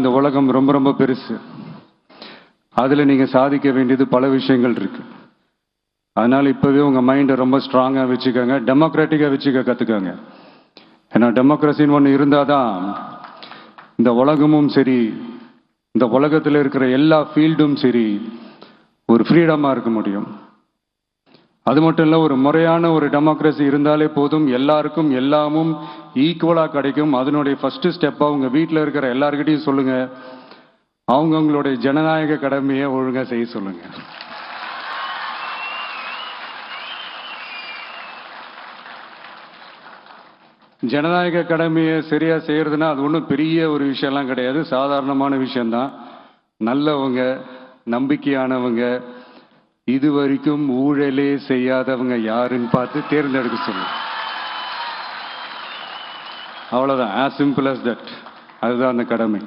இந்த உலகம் ரொம்ப ரொம்ப பெருசு. அதில் நீங்கள் சாதிக்க வேண்டியது பல விஷயங்கள் இருக்கு. அதனால் இப்போவே உங்கள் மைண்டை ரொம்ப ஸ்ட்ராங்காக வச்சுக்கோங்க. டெமோக்ராட்டிக்காக வச்சுக்க கற்றுக்கோங்க ஏன்னா டெமோக்ரஸின்னு ஒன்று இருந்தால் தான் இந்த உலகமும் சரி இந்த உலகத்தில் இருக்கிற எல்லா ஃபீல்டும் சரி ஒரு ஃப்ரீடமாக இருக்க முடியும். அது மட்டும் இல்லை ஒரு முறையான ஒரு டெமோக்ரஸி இருந்தாலே போதும். எல்லாருக்கும் எல்லாமும் ஈக்குவலாக கிடைக்கும். அதனுடைய ஃபஸ்ட்டு ஸ்டெப்பாக உங்கள் வீட்டில் இருக்கிற எல்லாருக்கிட்டையும் சொல்லுங்கள் அவங்கவுங்களுடைய ஜனநாயக கடமையை ஒழுங்காக செய்ய சொல்லுங்கள் ஜனநாயக கடமையை சரியாக செய்கிறதுனா அது ஒன்றும் பெரிய ஒரு விஷயம்லாம் கிடையாது. சாதாரணமான விஷயந்தான் நல்லவங்க நம்பிக்கையானவங்க இது வரைக்கும் ஊழலே செய்யாதவங்க யாருன்னு பார்த்து தேர்ந்தெடுக்க சொல்லுங்க அவ்வளோதான் ஆஸ் சிம்பிள் அஸ் தட் அதுதான் அந்த கடமை.